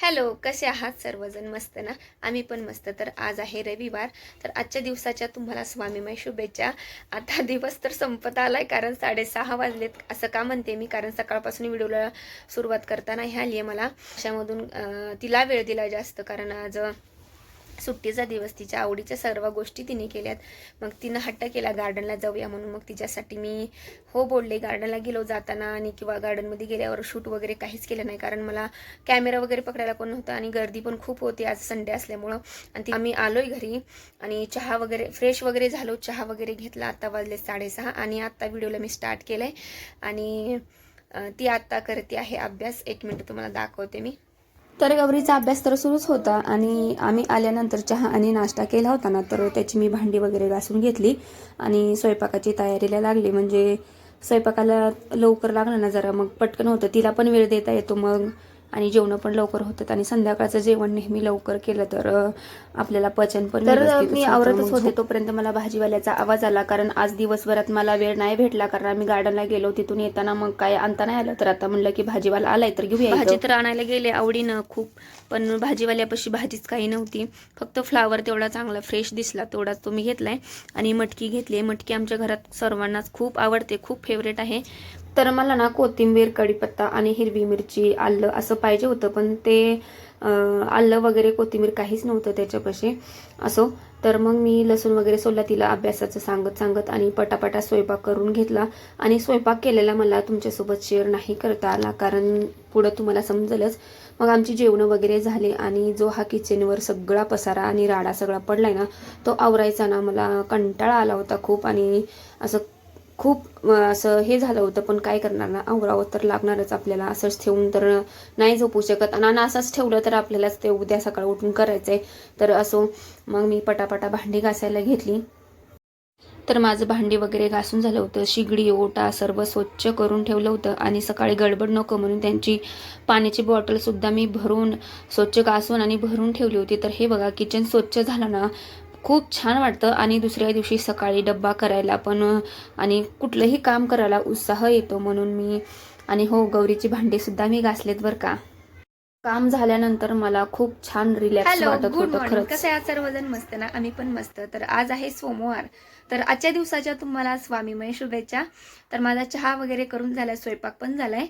Hello कसे आहात सर्वजण? मस्त ना? आम्ही पण मस्त. तर आज आहे रविवार. तर आजच्या दिवसाच्या तुम्हाला स्वामीमय शुभेच्छा. आता दिवस तर संपत आला आहे कारण साडेसहा वाजलेत. असं का म्हणते मी? कारण सकाळपासून व्हिडिओला सुरुवात करताना ह्या आली आहे मला. अशामधून तिला वेळ दिला जास्त कारण आज सुट्टीचा दिवस तिच्या आवडीच्या सर्व गोष्टी तिने केल्यात. मग तिनं हट्ट केला गार्डनला जाऊया म्हणून. मग तिच्यासाठी मी हो बोलले गार्डनला गेलो जाताना आणि किंवा गार्डनमध्ये गेल्यावर शूट वगैरे काहीच केलं नाही. कारण मला कॅमेरा वगैरे पकडायला कोण नव्हतं आणि गर्दी पण खूप होती आज संडे असल्यामुळं. आणि ती आम्ही आलोय घरी आणि चहा वगैरे फ्रेश वगैरे झालो. चहा वगैरे घेतला. आत्ता वाजले साडेसहा आणि आत्ता व्हिडिओला मी स्टार्ट केलं आहे आणि ती आत्ता करते आहे अभ्यास. एक मिनटं तुम्हाला दाखवते मी. तर गौरीचा अभ्यास तर सुरूच होता आणि आम्ही आल्यानंतर चहा आणि नाश्ता केला होता ना तर त्याची मी भांडी वगैरे घासून घेतली आणि स्वयंपाकाची तयारीला लागली. म्हणजे स्वयंपाकाला लवकर लागलं ना जरा मग पटकन होतं. तिला पण वेळ देता येतो मग आणि जेवणं पण लवकर होतात आणि संध्याकाळचं जेवण नेहमी लवकर केलं तर आपल्याला पचन पण तर मी होतं. आवरतच होते तोपर्यंत मला भाजीवाल्याचा आवाज आला कारण आज दिवसभरात मला वेळ नाही भेटला कारण आम्ही गार्डनला गेलो तिथून येताना मग काय आणता नाही आलं. तर आता म्हणलं की भाजीवाला आलाय तर घेऊया भाजी. तर आणायला गेले आवडीनं खूप पण भाजीवाल्यापाशी भाजीच काही नव्हती. फक्त फ्लावर तेवढा चांगला फ्रेश दिसला तेवढाच तो मी घेतलाय. आणि मटकी घेतली मटकी आमच्या घरात सर्वांनाच खूप आवडते खूप फेवरेट आहे. तर मला ना कोथिंबीर कढीपत्ता आणि हिरवी मिरची आलं असं पाहिजे होतं पण ते आलं वगैरे कोथिंबीर काहीच नव्हतं त्याच्यापाशी. असो तर मग मी लसूण वगैरे सोडला तिला अभ्यासाचं सांगत सांगत आणि पटापटा स्वयंपाक करून घेतला. आणि स्वयंपाक केलेला मला तुमच्यासोबत शेअर नाही करता आला कारण पुढं तुम्हाला समजलंच. मग आमची जेवणं वगैरे झाले आणि जो हा किचनवर सगळा पसारा आणि राडा सगळा पडलाय ना तो आवरायचा ना मला कंटाळा आला होता खूप. आणि असं खूप असं हे झालं होतं पण काय करणार ना? आवरावं तर लागणारच आपल्याला. असंच ठेवून तर नाही झोपू शकत. आणि असंच ठेवलं तर आपल्यालाच ते उद्या सकाळ उठून करायचंय. तर असो मग मी पटापटा भांडी घासायला घेतली. तर माझं भांडी वगैरे घासून झालं होतं. शिगडी ओटा सर्व स्वच्छ करून ठेवलं होतं. आणि सकाळी गडबड नको म्हणून त्यांची पाण्याची बॉटलसुद्धा मी भरून स्वच्छ घासून आणि भरून ठेवली होती. तर हे बघा किचन स्वच्छ झालं ना खूप छान वाटतं. आणि दुसऱ्या दिवशी सकाळी डब्बा करायला पण आणि कुठलंही काम करायला उत्साह येतो म्हणून मी आणि हो गौरीची भांडीसुद्धा मी घासलेत बरं का. काम झाल्यानंतर मला खूप छान रिलॅक्स वाटत होतं खरंच. कसं आहे? सर्वजण मस्त ना? आम्ही पण मस्त. तर आज आहे सोमवार. तर आजच्या दिवसाच्या तुम्हाला स्वामीमय शुभेच्छा. तर माझा चहा वगैरे करून झालाय स्वयंपाक पण झालाय.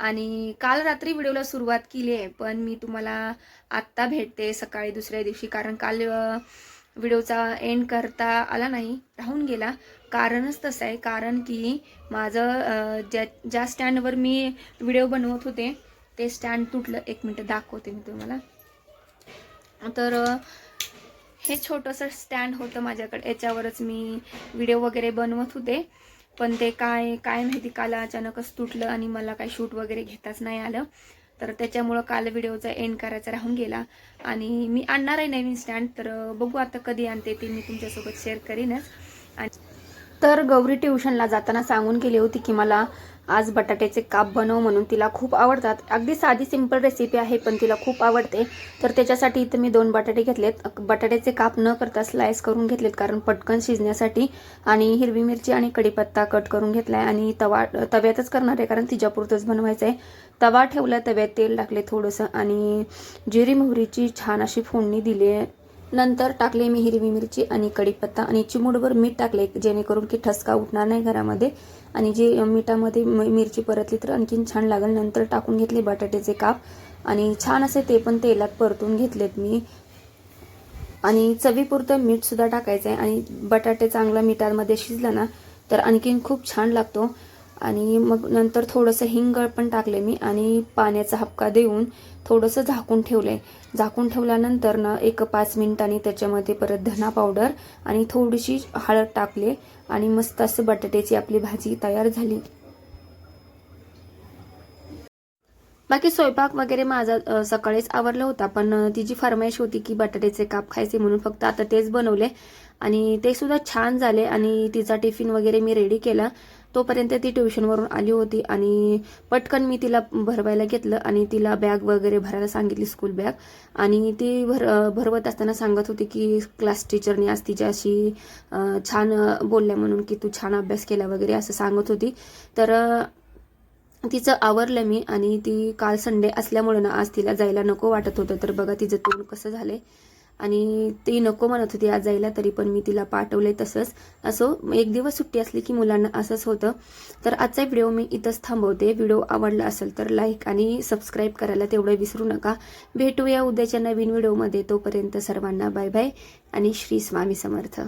आणि काल रात्री व्हिडिओला सुरुवात केली आहे पण मी तुम्हाला आत्ता भेटते सकाळी दुसऱ्या दिवशी. कारण काल व्हिडिओचा एंड करता आला नाही राहून गेला. कारणच तसं आहे कारण की माझं ज्या ज्या स्टँडवर मी व्हिडिओ बनवत होते ते स्टँड तुटलं. एक मिनटं दाखवते मी तुम्हाला. तर हे छोटंसं स्टँड होतं माझ्याकडे. याच्यावरच मी व्हिडिओ वगैरे बनवत होते. पण ते काय काय माहिती काल अचानकच तुटलं आणि मला काही शूट वगैरे घेताच नाही आलं. तर त्याच्यामुळं काल व्हिडिओचा एंड करायचा राहून गेला. आणि मी आणणार आहे नवीन स्टँड तर बघू आता कधी आणते ते मी तुमच्यासोबत शेअर करीनच. आणि तर गौरी ट्युशनला जाताना सांगून गेली होती की मला आज बटाट्याचे काप बनव म्हणून तिला खूप आवडतात. अगदी साधी सिंपल रेसिपी आहे पण तिला खूप आवडते. तर त्याच्यासाठी इथं मी दोन बटाटे घेतलेत. बटाट्याचे काप न करता स्लाइस करून घेतलेत कारण पटकन शिजण्यासाठी. आणि हिरवी मिरची आणि कढीपत्ता कट करून घेतलाय. आणि तवा तव्यातच करणार आहे कारण तिच्यापुरतंच बनवायचं आहे तवा ठेवला तव्यात तेल टाकले थोडंसं. आणि जिरी मोहरीची छान अशी फोडणी दिली आहे नंतर टाकले मी हिरवी मिरची आणि कढीपत्ता आणि चिमूडभर मीठ टाकले जेणेकरून की ठसका उठणार नाही घरामध्ये. आणि जे मिठामध्ये मिरची परतली तर आणखीन छान लागेल. नंतर टाकून घेतले बटाट्याचे काप. आणि छान असे ते पण तेलात परतून घेतलेत मी. आणि चवीपुरतं मीठसुद्धा टाकायचं आहे आणि बटाटे चांगला मिठामध्ये शिजलं ना तर आणखीन खूप छान लागतो. आणि मग नंतर थोडंसं हिंग पण टाकले मी आणि पाण्याचा हपका देऊन थोडंसं झाकून ठेवलंय झाकून ठेवल्यानंतर ना एक पाच मिनिटांनी त्याच्यामध्ये परत धना पावडर आणि थोडीशी हळद टाकले आणि मस्त असं बटाट्याची आपली भाजी तयार झाली. बाकी स्वयंपाक वगैरे माझा सकाळीच आवरला होता पण तिची फरमाईश होती की बटाट्याचे काप खायचे म्हणून फक्त आता तेच बनवले आणि ते सुद्धा छान झाले आणि तिचा टिफिन वगैरे मी रेडी केला. तोपर्यंत ती ट्युशनवरून आली होती आणि पटकन मी तिला भरवायला घेतलं आणि तिला बॅग वगैरे भरायला सांगितली स्कूल बॅग आणि ती भर भरवत असताना सांगत होती की क्लास टीचरने आज तिच्याशी छान बोलल्या म्हणून की तू छान अभ्यास केला वगैरे असं सांगत होती. तर तिचं आवरलं मी आणि ती काल संडे असल्यामुळं ना आज तिला जायला नको वाटत होतं. तर बघा तिचं तोंड कसं झालंय. आणि ती नको म्हणत होती आज जायला तरी पण मी तिला पाठवले तसंच. असो एक दिवस सुट्टी असली की मुलांना असंच होतं. तर आजचा व्हिडिओ मी इथंच थांबवते. व्हिडिओ आवडला असेल तर लाईक आणि सबस्क्राईब करायला तेवढं विसरू नका. भेटूया उद्याच्या नवीन व्हिडिओमध्ये. तोपर्यंत सर्वांना बाय बाय आणि श्री स्वामी समर्थ.